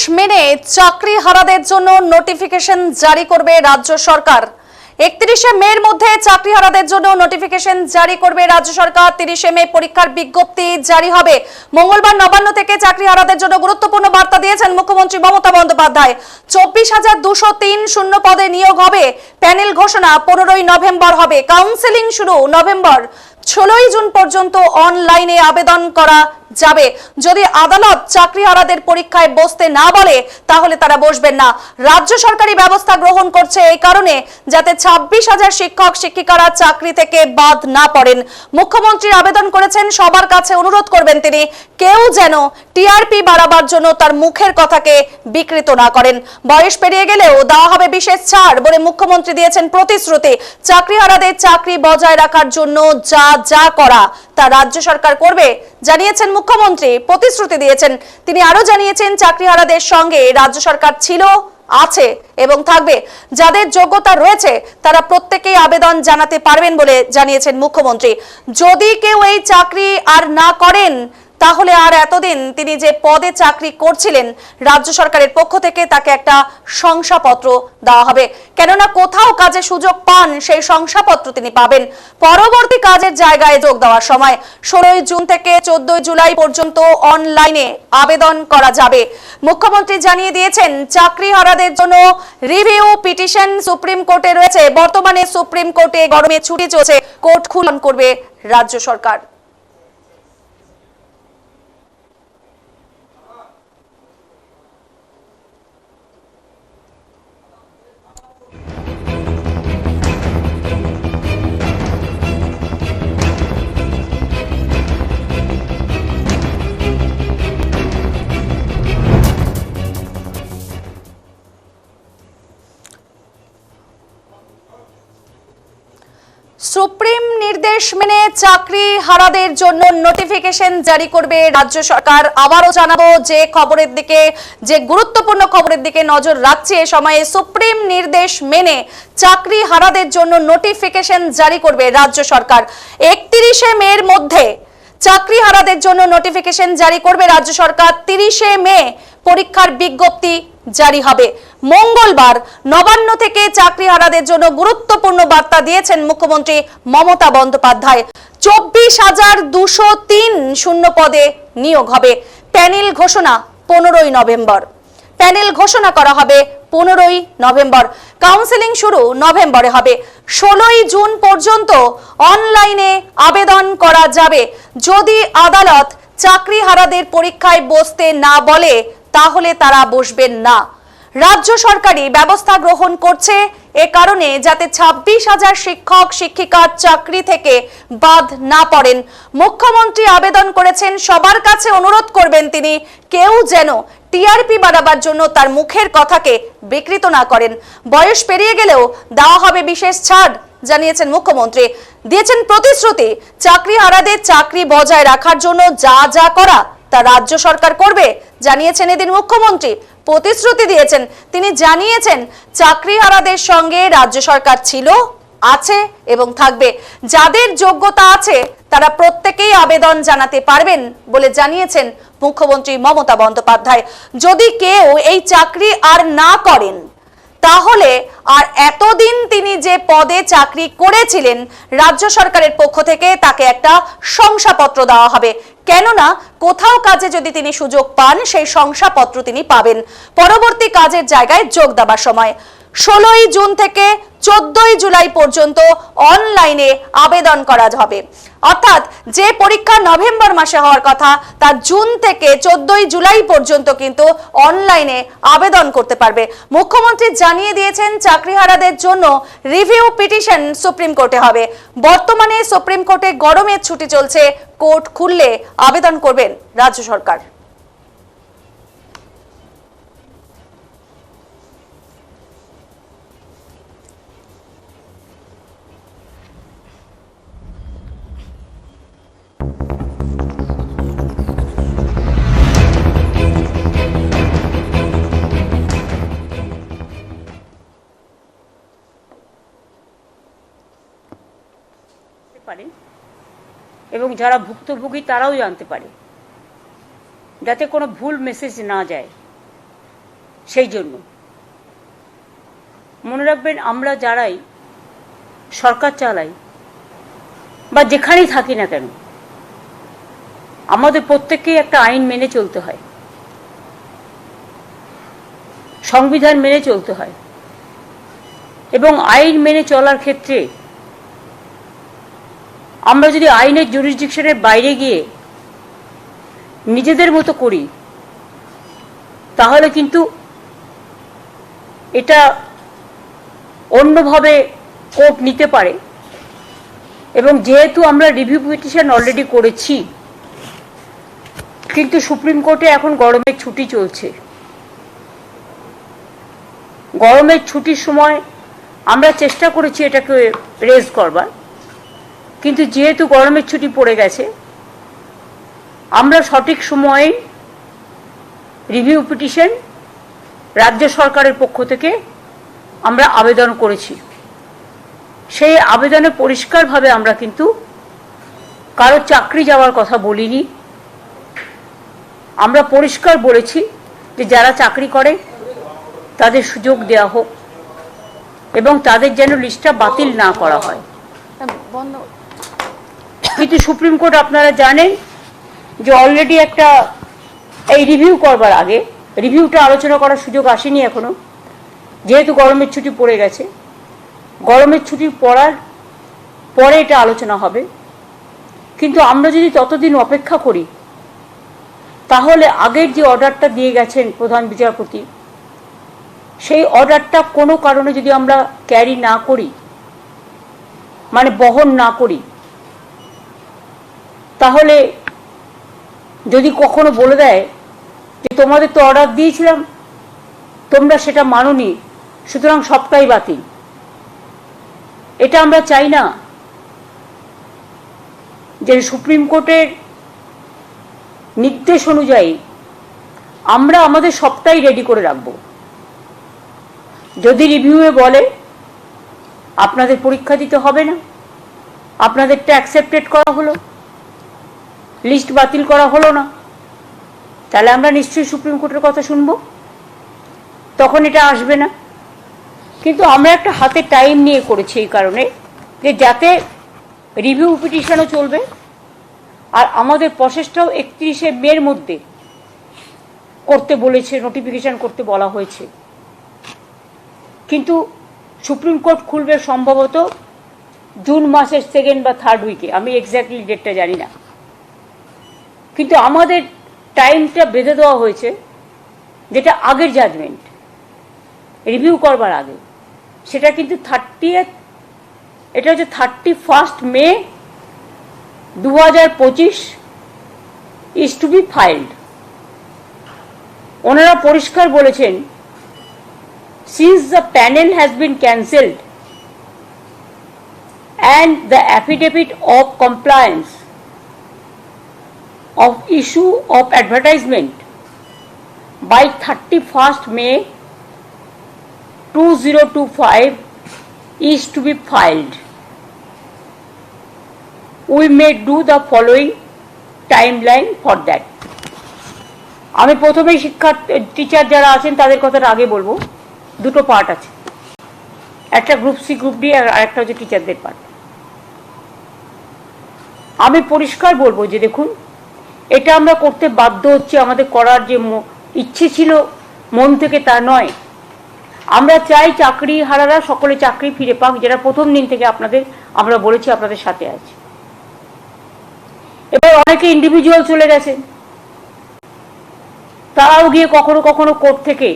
নির্দেশ মেনে চাকরি হারাদের জন্য নোটিফিকেশন জারি করবে রাজ্য সরকার। একত্রিশে মের মধ্যে চাকরি হারাদের জন্য নোটিফিকেশন জারি করবে রাজ্য সরকার। তিরিশে মে পরীক্ষার বিজ্ঞপ্তি জারি হবে। মঙ্গলবার নবান্ন থেকে চাকরি হারাদের জন্য গুরুত্বপূর্ণ বার্তা দিয়েছেন মুখ্যমন্ত্রী মমতা বন্দ্যোপাধ্যায়। চব্বিশ হাজার দুশো তিন শূন্য পদে নিয়োগ হবে। প্যানেল ঘোষণা পনেরোই নভেম্বর হবে। কাউন্সেলিং শুরু নভেম্বর। ষোলোই জুন পর্যন্ত অনলাইনে আবেদন করা যাবে। যদি আদালত চাকরিহারাদের পরীক্ষায় বসতে না বলে, তাহলে তারা বসবেন না। রাজ্য সরকারি ব্যবস্থা গ্রহণ করছে এই কারণে, যাতে ছাব্বিশ হাজার শিক্ষক, শিক্ষিকারা চাকরি থেকে বাদ না পড়েন। মুখ্যমন্ত্রী আবেদন করেছেন, সবার কাছে অনুরোধ করবেন তিনি, কেউ যেন টিআরপি বাড়াবার জন্য তার মুখের কথাকে বিকৃত না করেন। বয়স পেরিয়ে গেলেও দেওয়া হবে বিশেষ ছাড় বলে মুখ্যমন্ত্রী দিয়েছেন প্রতিশ্রুতি। চাকরি চাকরিহারাদের চাকরি বজায় রাখার জন্য যা যা করা, তা রাজ্য সরকার করবে, জানিয়েছেন মুখ্যমন্ত্রী প্রতিশ্রুতি দিয়েছেন। তিনি আরও জানিয়েছেন, চাকরিহারাদের সঙ্গে রাজ্য সরকার ছিল, আছে এবং থাকবে। যাদের যোগ্যতা রয়েছে, তারা প্রত্যেকেই আবেদন জানাতে পারবেন বলে জানিয়েছেন মুখ্যমন্ত্রী। যদি কেউ এই চাকরি আর না করেন তাহলে আর এতদিন তিনি যে পদে চাকরি করছিলেন, রাজ্য সরকারের পক্ষ থেকে তাকে একটা শংসাপত্র দেওয়া হবে। কেননা কোথাও কাজে সুযোগ পান সেই শংসাপত্র তিনি পাবেন। পরবর্তী কাজের জায়গায় যোগ দেওয়ার সময় ষোলোই জুন থেকে চোদ্দই জুলাই পর্যন্ত অনলাইনে আবেদন করা যাবে। মুখ্যমন্ত্রী জানিয়ে দিয়েছেন, চাকরিহারাদের জন্য রিভিউ পিটিশন সুপ্রিম কোর্টে রয়েছে। বর্তমানে সুপ্রিম কোর্টে গরমে ছুটি চলছে। কোর্ট খুলন করবে রাজ্য সরকার। নির্দেশ মেনে চাকরি হারাদের জন্য নোটিফিকেশন জারি করবে রাজ্য সরকার। আবারও জানাব যে খবরের দিকে, যে গুরুত্বপূর্ণ খবরের দিকে নজর রাখছে এ সময়ে সুপ্রিম নির্দেশ মেনে চাকরি হারাদের জন্য নোটিফিকেশন জারি করবে রাজ্য সরকার। একত্রিশে মের মধ্যে চাকরি হারাদের জন্য নোটিফিকেশন জারি করবে রাজ্য সরকার। তিরিশে মে পরীক্ষার বিজ্ঞপ্তি জারি হবে। মঙ্গলবার নবান্ন থেকে চাকরিহারাদের জন্য গুরুত্বপূর্ণ বার্তা দিয়েছেন মুখ্যমন্ত্রী মমতা বন্দ্যোপাধ্যায়। চব্বিশ হাজার দুশো তিন শূন্য পদে নিয়োগ হবে। প্যানেল ঘোষণা পনেরোই নভেম্বর। প্যানেল ঘোষণা করা হবে পনেরোই নভেম্বর। কাউন্সেলিং শুরু নভেম্বরে হবে। ষোলোই জুন পর্যন্ত অনলাইনে আবেদন করা যাবে। যদি আদালত চাকরিহারাদের পরীক্ষায় বসতে না বলে তাহলে তারা বসবেন না। রাজ্য সরকারি ব্যবস্থা গ্রহণ করছে এ কারণে যাতে ছাব্বিশ হাজার শিক্ষক শিক্ষিকার চাকরি থেকে বাদ না পড়েন। মুখ্যমন্ত্রী আবেদন করেছেন, সবার কাছে অনুরোধ করবেন তিনি, কেউ যেন টিআরপি বাড়াবার জন্য তার মুখের কথাকে বিকৃত না করেন। বয়স পেরিয়ে গেলেও দেওয়া হবে বিশেষ ছাড়, জানিয়েছেন মুখ্যমন্ত্রী। দিয়েছেন প্রতিশ্রুতি, চাকরি হারাদের চাকরি বজায় রাখার জন্য যা যা করা তা রাজ্য সরকার করবে জানিয়েছেন এদিন মুখ্যমন্ত্রী। প্রতিশ্রুতি দিয়েছেন। তিনি জানিয়েছেন, চাকরিহারাদের সঙ্গে রাজ্য সরকার ছিল, আছে এবং থাকবে। যাদের যোগ্যতা আছে, তারা প্রত্যেকেই আবেদন জানাতে পারবেন বলে জানিয়েছেন মুখ্যমন্ত্রী মমতা বন্দ্যোপাধ্যায়। যদি কেউ এই চাকরি আর না করেন তাহলে আর এতদিন তিনি যে পদে চাকরি করেছিলেন, রাজ্য সরকারের পক্ষ থেকে তাকে একটা শংসাপত্র দেওয়া হবে। কেননা, কোথাও কাজে যদি তিনি সুযোগ পান, সেই শংসাপত্র তিনি পাবেন। পরবর্তী কাজের জায়গায় যোগ দেবার সময়। ষোলোই জুন থেকে চোদ্দই জুলাই পর্যন্ত অনলাইনে আবেদন করা হবে। অর্থাৎ যে পরীক্ষা নভেম্বর মাসে হওয়ার কথা, তা জুন থেকে চোদ্দই জুলাই পর্যন্ত কিন্তু অনলাইনে আবেদন করতে পারবে। মুখ্যমন্ত্রী জানিয়ে দিয়েছেন, চাকরিহারাদের জন্য রিভিউ পিটিশন সুপ্রিম কোর্টে হবে। বর্তমানে সুপ্রিম কোর্টে গরমের ছুটি চলছে, কোর্ট খুললে আবেদন করবেন রাজ্য সরকার। এবং যারা ভুক্তভোগী তারাও জানতে পারে, যাতে কোনো ভুল মেসেজ না যায়। সেই জন্য মনে রাখবেন, আমরা যারাই সরকার চালাই, বা যেখানেই থাকি না কেন, আমাদের প্রত্যেককেই একটা আইন মেনে চলতে হয়। সংবিধান মেনে চলতে হয়। এবং আইন মেনে চলার ক্ষেত্রে আমরা যদি আইনের জুরিসডিকশনের বাইরে গিয়ে নিজেদের মতো করি, তাহলে কিন্তু এটা অন্যভাবে কোর্ট নিতে পারে। এবং যেহেতু আমরা রিভিউ পিটিশন অলরেডি করেছি, কিন্তু সুপ্রিম কোর্টে এখন গরমের ছুটি চলছে। গরমের ছুটির সময় আমরা চেষ্টা করেছি এটাকে রেজ করবার। কিন্তু যেহেতু গরমের ছুটি পড়ে গেছে, আমরা সঠিক সময়ে রিভিউ পিটিশন রাজ্য সরকারের পক্ষ থেকে আমরা আবেদন করেছি। সেই আবেদনে পরিষ্কারভাবে আমরা কিন্তু কারও চাকরি যাওয়ার কথা বলিনি। আমরা পরিষ্কার বলেছি যে যারা চাকরি করে, তাদের সুযোগ দেওয়া হোক এবং তাদের যেন লিস্টটা বাতিল না করা হয়। কিন্তু সুপ্রিম কোর্ট আপনারা জানেন যে অলরেডি একটা, এই রিভিউ করবার আগে রিভিউটা আলোচনা করার সুযোগ আসেনি এখনও। যেহেতু গরমের ছুটি পড়ে গেছে, গরমের ছুটি পড়ার পরে এটা আলোচনা হবে। কিন্তু আমরা যদি ততদিন অপেক্ষা করি, তাহলে আগের যে অর্ডারটা দিয়ে গেছেন প্রধান বিচারপতি, সেই অর্ডারটা কোনো কারণে যদি আমরা ক্যারি না করি মানে বহন না করি তাহলে যদি কখনো বলে দেয় যে তোমাদের তো অর্ডার দিয়েছিলাম, তোমরা সেটা মানোনি, সুতরাং সবটাই বাতিল। এটা আমরা চাই না যে সুপ্রিম কোর্টের নির্দেশ অনুযায়ী আমরা আমাদের সবটাই রেডি করে রাখব। যদি রিভিউয়ে বলে, আপনাদের পরীক্ষা দিতে হবে না, আপনাদেরটা অ্যাকসেপ্টেড করা হলো লিস্ট বাতিল করা হলো না। তাহলে আমরা নিশ্চয়ই সুপ্রিম কোর্টের কথা শুনব। তখন এটা আসবে না। কিন্তু আমরা একটা হাতে টাইম নিয়ে করেছি এই কারণে যে যাতে রিভিউ পিটিশনও চলবে। আর আমাদের প্রসেসটাও একত্রিশে মের মধ্যে করতে বলেছে নোটিফিকেশন করতে বলা হয়েছে। কিন্তু সুপ্রিম কোর্ট খুলবে সম্ভবত জুন মাসের সেকেন্ড বা থার্ড উইকে আমি এক্স্যাক্টলি ডেটটা জানি না। কিন্তু আমাদের টাইমটা বেঁধে দেওয়া হয়েছে, যেটা আগের জাজমেন্ট রিভিউ করবার আগে। সেটা কিন্তু থার্টি এটা হচ্ছে থার্টি ফার্স্ট মে দু হাজার পঁচিশ ইজ টু বি ফাইল্ড ওনারা পরিষ্কার বলেছেন since the panel has been cancelled and the affidavit of compliance of issue of advertisement by 31st May 2025 is to be filed. We may do the following timeline for that. আমি প্রথমেই শিক্ষা teacher যারা আছেন তাদের কথাটা আগে বলব দুটো পার্ট আছে একটা গ্রুপ সি গ্রুপ ডি আর একটা হচ্ছে টিচারদের পার্ট আমি পরিষ্কার বলব যে দেখুন এটা আমরা করতে বাধ্য হচ্ছে, আমাদের করার যে ইচ্ছে ছিল, মন থেকে তা নয়। আমরা চাই চাকরি হারারা সকলে চাকরি ফিরে পাক, যেটা প্রথম দিন থেকে আপনাদের, আমরা বলেছি, আপনাদের সাথে আছে। এবার অনেকে ইন্ডিভিজুয়াল চলে গেছেন তারাও গিয়ে কখনো কখনো কোর্ট থেকে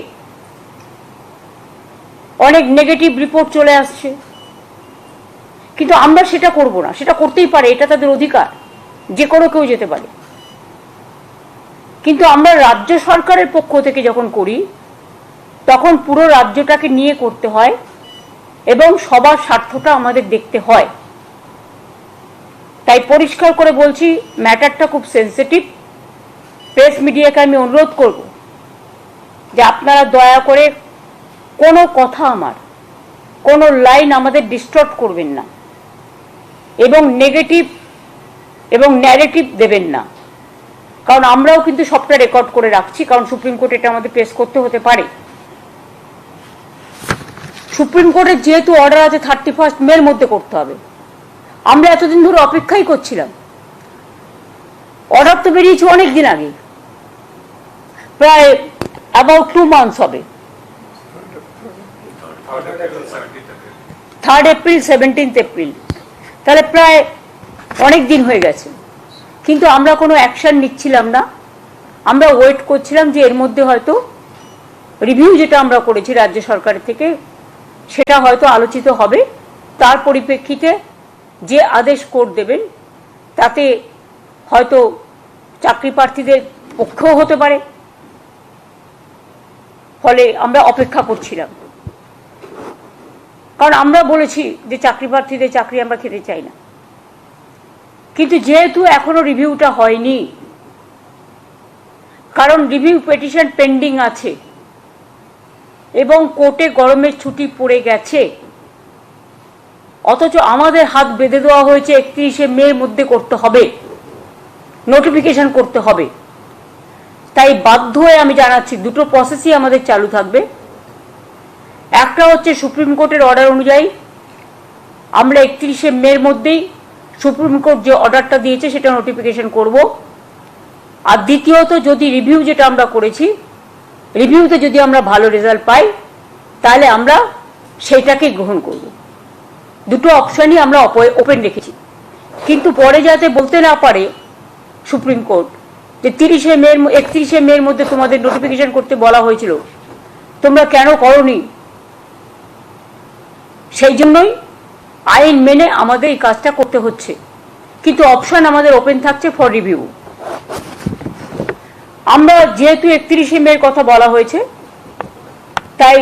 অনেক নেগেটিভ রিপোর্ট চলে আসছে। কিন্তু আমরা সেটা করব না, সেটা করতেই পারে, এটা তাদের অধিকার, যে কোনো কেউ যেতে পারে। কিন্তু আমরা রাজ্য সরকারের পক্ষ থেকে যখন করি, তখন পুরো রাজ্যটাকে নিয়ে করতে হয় এবং সবার স্বার্থটা আমাদের দেখতে হয়। তাই পরিষ্কার করে বলছি, ম্যাটারটা খুব সেন্সিটিভ। প্রেস মিডিয়াকে আমি অনুরোধ করব যে আপনারা দয়া করে কোনো কথা আমার, কোনো লাইন আমাদের ডিস্টর্ট করবেন না এবং নেগেটিভ এবং ন্যারেটিভ দেবেন না। কারণ আমরাও কিন্তু সবটা রেকর্ড করে রাখছি, কারণ সুপ্রিম কোর্ট এটা আমাদের পেশ করতে হতে পারে। সুপ্রিম কোর্টের যেহেতু অর্ডার আছে থার্টি ফার্স্ট মের মধ্যে করতে হবে। আমরা এতদিন ধরে অপেক্ষাই করছিলাম। অর্ডার তো বেরিয়েছে অনেক দিন আগে। প্রায় অ্যাবাউট টু মান্থস হবে। থার্ড এপ্রিল সেভেন্টিন্থ এপ্রিল তাহলে প্রায় অনেক দিন হয়ে গেছে। কিন্তু আমরা কোনো অ্যাকশন নিচ্ছিলাম না। আমরা ওয়েট করছিলাম যে এর মধ্যে হয়তো রিভিউ যেটা আমরা করেছি রাজ্য সরকারের থেকে, সেটা হয়তো আলোচিত হবে। তার পরিপ্রেক্ষিতে যে আদেশ কোর্ট দেবেন, তাতে হয়তো চাকরি প্রার্থীদের পক্ষেও হতে পারে। ফলে আমরা অপেক্ষা করছিলাম। কারণ আমরা বলেছি যে চাকরি প্রার্থীদের চাকরি আমরা খেতে চাই না। কিন্তু যেহেতু এখনও রিভিউটা হয়নি, কারণ রিভিউ পেটিশন পেন্ডিং আছে, এবং কোর্টে গরমের ছুটি পড়ে গেছে, অথচ আমাদের হাত বেঁধে দেওয়া হয়েছে একত্রিশে মের মধ্যে করতে হবে নোটিফিকেশন করতে হবে। তাই বাধ্য হয়ে আমি জানাচ্ছি, দুটো প্রসেসই আমাদের চালু থাকবে। একটা হচ্ছে সুপ্রিম কোর্টের অর্ডার অনুযায়ী, আমরা একত্রিশে মের মধ্যেই সুপ্রিম কোর্ট যে অর্ডারটা দিয়েছে সেটা নোটিফিকেশন করব। আর দ্বিতীয়ত যদি রিভিউ যেটা আমরা করেছি রিভিউতে যদি আমরা ভালো রেজাল্ট পাই, তাহলে আমরা সেটাকে গ্রহণ করব। দুটো অপশনই আমরা ওপেন রেখেছি। কিন্তু পরে যাতে বলতে না পারে সুপ্রিম কোর্ট, যে তিরিশে মের একত্রিশে মের মধ্যে তোমাদের নোটিফিকেশন করতে বলা হয়েছিল, তোমরা কেন করনি? সেই জন্যই আইন মেনে আমাদের এই কাজটা করতে হচ্ছে। কিন্তু অপশন আমাদের ওপেন থাকছে ফর রিভিউ আমরা যেহেতু একত্রিশে মের কথা বলা হয়েছে, তাই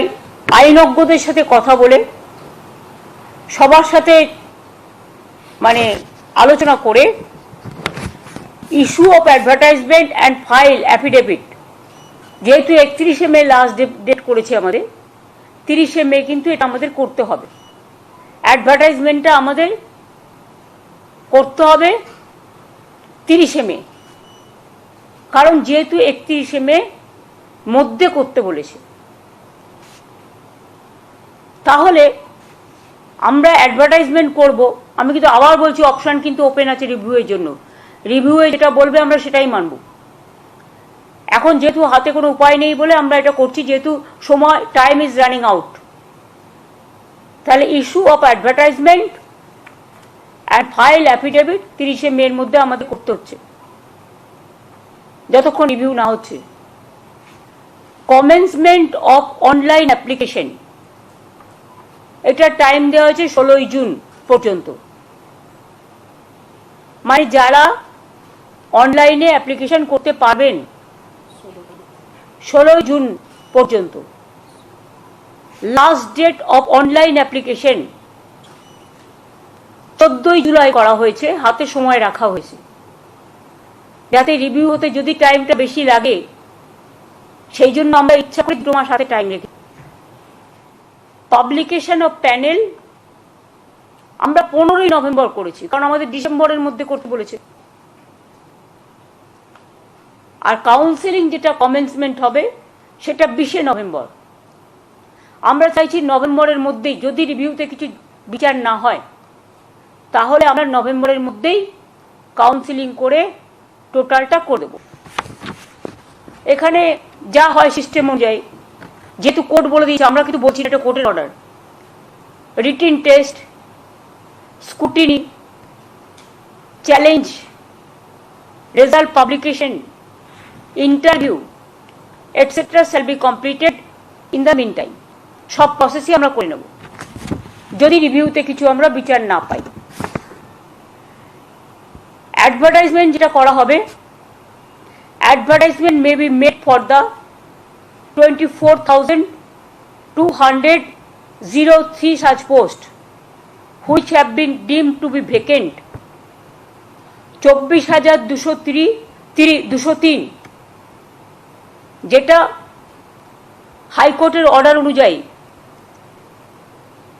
আইনজ্ঞদের সাথে কথা বলে, সবার সাথে মানে আলোচনা করে issue of advertisement and file affidavit যেহেতু একত্রিশে মে লাস্ট ডেট করেছে আমাদের, তিরিশে মে কিন্তু এটা আমাদের করতে হবে। অ্যাডভার্টাইজমেন্টটা আমাদের করতে হবে তিরিশে মে। কারণ যেহেতু একত্রিশে মে মধ্যে করতে বলেছে। তাহলে আমরা অ্যাডভার্টাইজমেন্ট করব। আমি কিন্তু আবার বলছি অপশান কিন্তু ওপেন আছে রিভিউয়ের জন্য। রিভিউয়ে যেটা বলবে আমরা সেটাই মানব। এখন যেহেতু হাতে কোনো উপায় নেই বলে আমরা এটা করছি, যেহেতু সময় টাইম ইজ রানিং আউট তাহলে issue of advertisement and file affidavit তিরিশে মের মধ্যে আমাদের করতে হচ্ছে। যতক্ষণ রিভিউ না হচ্ছে। কমেন্সমেন্ট অফ অনলাইন অ্যাপ্লিকেশন এটা টাইম দেওয়া হয়েছে ষোলোই জুন পর্যন্ত। মানে যারা অনলাইনে অ্যাপ্লিকেশন করতে পারবেন, ষোলোই জুন পর্যন্ত। Last date of online application চোদ্দই জুলাই করা হয়েছে, হাতে সময় রাখা হয়েছে। যাতে রিভিউ হতে যদি টাইমটা বেশি লাগে, সেই জন্য আমরা ইচ্ছা করি মাস হাতে টাইম রেখে পাবলিকেশন অফ প্যানেল আমরা পনেরোই নভেম্বর করেছি, কারণ আমাদের ডিসেম্বরের মধ্যে করতে বলেছে। আর কাউন্সিলিং যেটা কমেন্সমেন্ট হবে, সেটা বিশে নভেম্বর। আমরা চাইছি নভেম্বরের মধ্যেই, যদি রিভিউতে কিছু বিচার না হয়, তাহলে আমরা নভেম্বরের মধ্যেই কাউন্সিলিং করে টোটালটা করে দেব। এখানে যা হয় সিস্টেম অনুযায়ী, যেহেতু কোর্ট বলে দিয়েছে, আমরা কিন্তু বলছি এটা কোর্টের order written test scrutiny challenge result publication interview etcetera shall be completed in the mean time সব প্রসেসই আমরা করে নেব। যদি রিভিউতে কিছু আমরা বিচার না পাই। অ্যাডভার্টাইজমেন্ট যেটা করা হবে advertisement may be made for the twenty four thousand two hundred zero three such post which have been deemed to be vacant চব্বিশ হাজার দুশো তিরি তিরি দুশো তিন যেটা হাইকোর্টের অর্ডার অনুযায়ী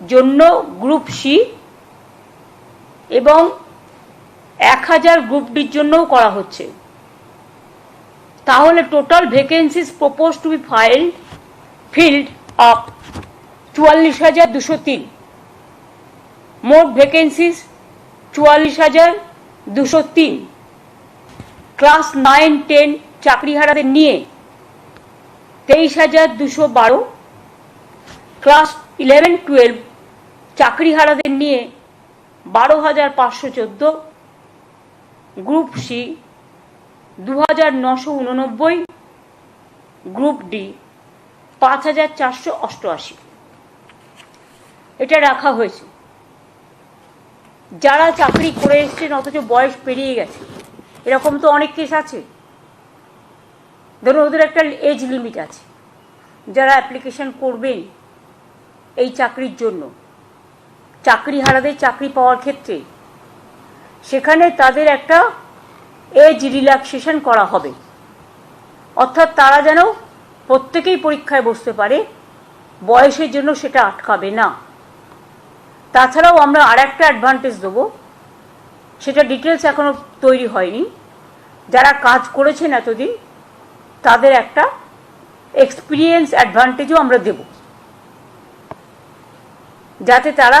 জন্য গ্রুপ সি এবং এক হাজার গ্রুপ ডির জন্যও করা হচ্ছে। তাহলে total vacancies propose to be filled filled of চুয়াল্লিশ হাজার দুশো তিন। মোট ভ্যাকেন্সিস চুয়াল্লিশ হাজার দুশো তিন। ক্লাস নাইন টেন চাকরিহারাদের নিয়ে তেইশ হাজার দুশো বারো। ক্লাস ইলেভেন টুয়েলভ চাকরিহারাদের নিয়ে বারো হাজার পাঁচশো চোদ্দ, গ্রুপ সি দু হাজার নশো উননব্বই, গ্রুপ ডি পাঁচ হাজার চারশো অষ্টআশি। এটা রাখা হয়েছে। যারা চাকরি করে এসছেন, অথচ বয়স পেরিয়ে গেছে, এরকম তো অনেক কেস আছে। ধরুন, ওদের একটা এজ লিমিট আছে। যারা অ্যাপ্লিকেশন করবেন এই চাকরির জন্য। চাকরি হারাদের চাকরি পাওয়ার ক্ষেত্রে। সেখানে তাদের একটা এজ রিল্যাক্সেশন করা হবে। অর্থাৎ তারা যেন প্রত্যেকেই পরীক্ষায় বসতে পারে, বয়সের জন্য সেটা আটকাবে না। তাছাড়াও আমরা আর একটা অ্যাডভান্টেজ দেবো, সেটা ডিটেলস এখনও তৈরি হয়নি। যারা কাজ করেছেন এতদিন, তাদের একটা এক্সপিরিয়েন্স অ্যাডভান্টেজও আমরা দেব। যাতে তারা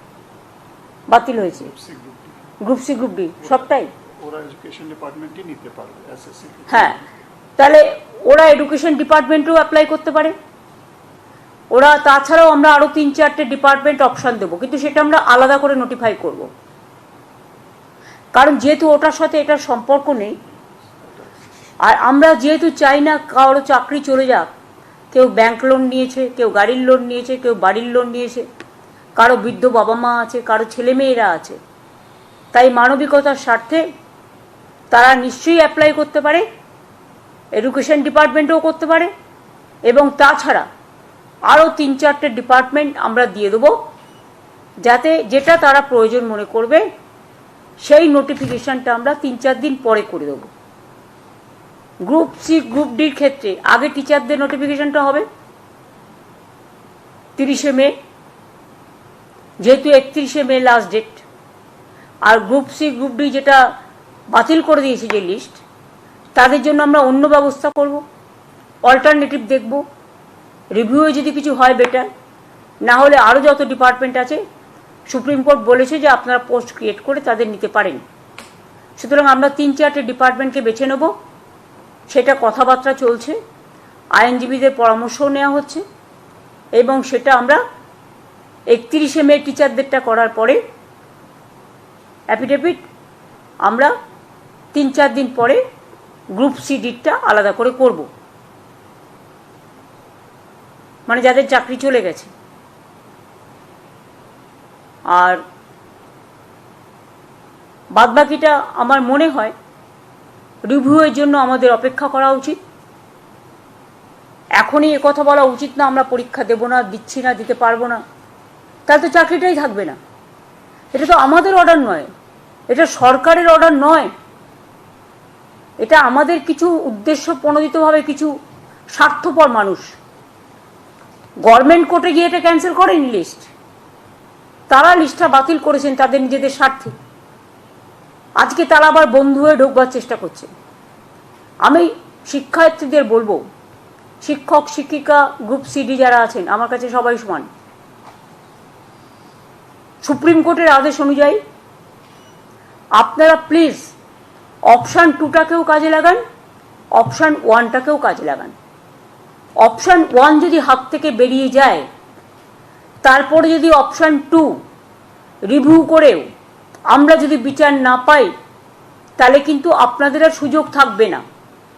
বাতিল হয়েছে। গ্রুপ সি গ্রুপ ডি সবটাই। ওরা এডুকেশন ডিপার্টমেন্টই নিতে পারবে এসএসসি হ্যাঁ তাহলে ওরা এডুকেশন ডিপার্টমেন্টেও অ্যাপ্লাই করতে পারে। ওরা তাছাড়াও আমরা আরও তিন চারটে ডিপার্টমেন্ট অপশান দেবো কিন্তু সেটা আমরা আলাদা করে নোটিফাই করব। কারণ যেহেতু ওটার সাথে এটার সম্পর্ক নেই আর আমরা যেহেতু চাই না কারও চাকরি চলে যাক কেউ ব্যাংক লোন নিয়েছে কেউ গাড়ির লোন নিয়েছে কেউ বাড়ির লোন নিয়েছে কারও বৃদ্ধ বাবা মা আছে, কারও ছেলে মেয়েরা আছে। তাই মানবিকতার স্বার্থে তারা নিশ্চয়ই অ্যাপ্লাই করতে পারে এডুকেশন ডিপার্টমেন্টও করতে পারে, এবং তাছাড়া আরও তিন চারটে ডিপার্টমেন্ট আমরা দিয়ে দেবো, যাতে যেটা তারা প্রয়োজন মনে করবে, সেই নোটিফিকেশানটা আমরা তিন চার দিন পরে করে দেবো। গ্রুপ সি গ্রুপ ডির ক্ষেত্রে আগে টিচারদের নোটিফিকেশনটা হবে, তিরিশে মে। যেহেতু একত্রিশে মে লাস্ট ডেট আর গ্রুপ সি গ্রুপ ডি যেটা বাতিল করে দিয়েছে যে লিস্ট তাদের জন্য আমরা অন্য ব্যবস্থা করব অল্টারনেটিভ দেখব রিভিউয়ে যদি কিছু হয় বেটার না হলে আরও যত ডিপার্টমেন্ট আছে সুপ্রিম কোর্ট বলেছে যে আপনারা পোস্ট ক্রিয়েট করে তাদের নিতে পারেন। সুতরাং আমরা তিন চারটে ডিপার্টমেন্টকে বেছে নেব, সেটা কথাবার্তা চলছে, আইনজীবীদের পরামর্শও নেওয়া হচ্ছে, এবং সেটা আমরা একত্রিশে মে টিচারদেরটা করার পরে অ্যাফিডেভিট আমরা তিন চার দিন পরে গ্রুপ সি ডিটটা আলাদা করে করব। মানে যাদের চাকরি চলে গেছে। আর বাদবাকিটা আমার মনে হয় রিভিউয়ের জন্য আমাদের অপেক্ষা করা উচিত। এখনই কথা বলা উচিত না, আমরা পরীক্ষা দেব না, দিচ্ছি না, দিতে পারব না। তাহলে তো চাকরিটাই থাকবে না। এটা তো আমাদের অর্ডার নয়। এটা সরকারের অর্ডার নয়। এটা আমাদের কিছু উদ্দেশ্য প্রণোদিতভাবে কিছু স্বার্থপর মানুষ। গভর্নমেন্ট কোর্টে গিয়ে এটা ক্যান্সেল করেনি লিস্ট তারা লিস্টটা বাতিল করেছেন তাদের নিজেদের স্বার্থে। আজকে তারা আবার বন্ধু হয়ে ঢুকবার চেষ্টা করছে। আমি শিক্ষার্থীদের বলব, শিক্ষক, শিক্ষিকা গ্রুপ সিডি যারা আছেন, আমার কাছে সবাই সমান। সুপ্রিম কোর্টের আদেশ অনুযায়ী, আপনারা প্লিজ অপশান টুটাকেও কাজে লাগান অপশান ওয়ানটাকেও কাজে লাগান। অপশান ওয়ান যদি হাত থেকে বেরিয়ে যায়, তারপরে যদি অপশান টু রিভিউ করেও আমরা যদি বিচার না পাই, তাহলে কিন্তু আপনাদের আর সুযোগ থাকবে না।